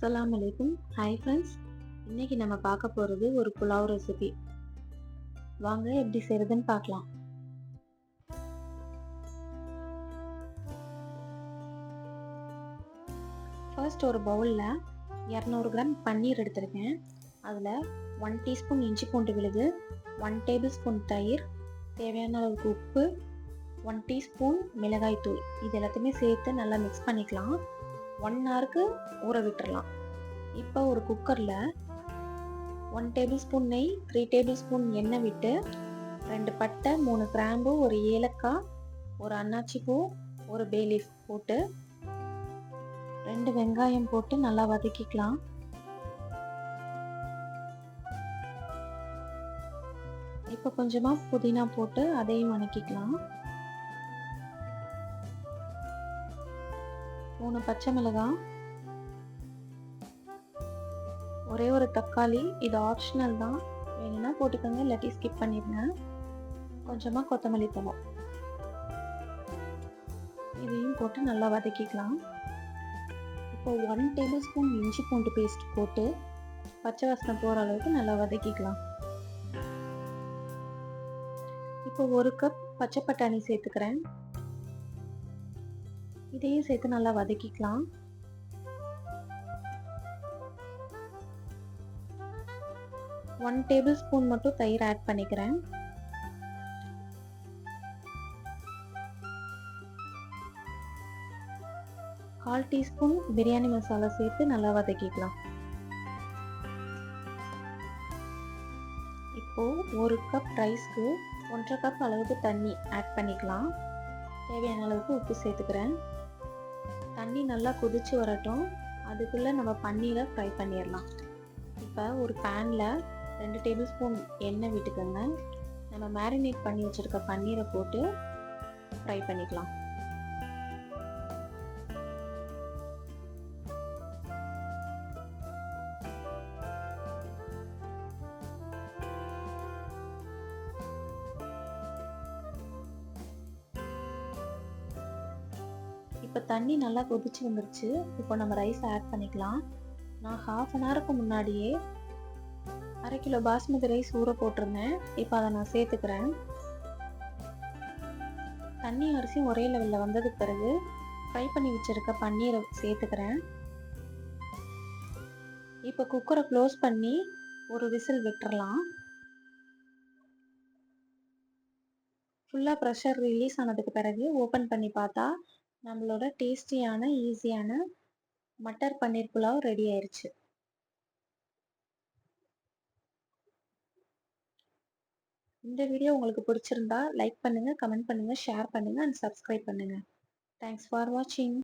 அஸ்லாம் அலைக்கும். Hi friends இன்றைக்கி நம்ம பார்க்க போகிறது ஒரு புலாவ் ரெசிபி வாங்க எப்படி செய்கிறதுன்னு பார்க்கலாம். ஃபர்ஸ்ட் ஒரு பவுலில் இரநூறு கிராம் பன்னீர் எடுத்திருக்கேன். அதில் ஒன் டீஸ்பூன் இஞ்சி பூண்டு விழுது ஒன் டேபிள் ஸ்பூன் தயிர் தேவையான அளவுக்கு உப்பு ஒன் டீஸ்பூன் மிளகாய் தூள். இது எல்லாத்தையுமே சேர்த்து நல்லா மிக்ஸ் பண்ணிக்கலாம். ஒன் ஹவருக்கு ஊற விட்டுறலாம். இப்போ ஒரு குக்கரில் ஒன் டேபிள் ஸ்பூன் நெய் த்ரீ டேபிள் ஸ்பூன் எண்ணெய் விட்டு ரெண்டு பட்டை மூணு கிராம்பு ஒரு ஏலக்காய் ஒரு அன்னாச்சி பூ ஒரு பேலீஃப் போட்டு ரெண்டு வெங்காயம் போட்டு நல்லா வதக்கிக்கலாம். இப்போ கொஞ்சமாக புதினா போட்டு அதையும் வதக்கிக்கலாம் மூணு பச்சை மிளகாய் ஒரே ஒரு தக்காளி இது ஆப்ஷனல் தான். வேணும்னா போட்டுக்கோங்க இல்லாட்டி ஸ்கிப் பண்ணிடுங்க. கொஞ்சமாக கொத்தமல்லி தலை இதையும் போட்டு நல்லா வதக்கிக்கலாம். இப்போ ஒன் டேபிள் ஸ்பூன் இஞ்சி பூண்டு பேஸ்ட் போட்டு பச்சை வாசனை போகிற அளவுக்கு நல்லா வதக்கிக்கலாம். இப்போ ஒரு கப் பச்சை பட்டாணி சேர்த்துக்கிறேன். இதையும் சேர்த்து நல்லா வதக்கிக்கலாம். ஒன் டேபிள் ஸ்பூன் மட்டும் தயிர் ஆட் பண்ணிக்கிறேன். கால் டீஸ்பூன் பிரியாணி மசாலா சேர்த்து நல்லா வதக்கிக்கலாம். இப்போ ஒரு கப் ரைஸ்க்கு ஒன்றரை கப் அளவுக்கு தண்ணி ஆட் பண்ணிக்கலாம். தேவையான அளவுக்கு உப்பு சேர்த்துக்கிறேன். தண்ணி நல்லா கொதிச்சு வரட்டும். அதுக்குள்ளே நம்ம பன்னீரை ஃப்ரை பண்ணிடலாம் இப்போ ஒரு பேனில் ரெண்டு டேபிள் ஸ்பூன் எண்ணெய் விட்டுக்கோங்க. நம்ம மேரினேட் பண்ணி வச்சுருக்க பன்னீரை போட்டு ஃப்ரை பண்ணிக்கலாம். இப்போ தண்ணி நல்லா கொதிச்சு வந்துருச்சு. இப்போ நம்ம ரைஸ் ஆட் பண்ணிக்கலாம். நான் ஹாஃப் அன் ஹவருக்கு முன்னாடியே அரை கிலோ பாஸ்மதி ரைஸ் ஊற போட்டிருந்தேன். இப்போ அதை நான் சேர்த்துக்கிறேன். தண்ணி அரிசி ஒரே லெவலில் வந்ததுக்கு பிறகு ஃப்ரை பண்ணி வச்சுருக்க பன்னீரை சேர்த்துக்கிறேன். இப்போ குக்கரை க்ளோஸ் பண்ணி ஒரு விசில் விட்டுறலாம். ஃபுல்லாக ப்ரெஷர் ரிலீஸ் ஆனதுக்கு பிறகு ஓப்பன் பண்ணி பார்த்தா நம்மளோட டேஸ்டியான ஈஸியான மட்டர் பன்னீர் புலாவ் ரெடி ஆயிடுச்சு இந்த வீடியோ உங்களுக்கு பிடிச்சிருந்தா லைக் பண்ணுங்கள் கமெண்ட் பண்ணுங்கள் ஷேர் பண்ணுங்கள் அண்ட் சப்ஸ்கிரைப் பண்ணுங்கள் தேங்க்ஸ் ஃபார் வாட்சிங்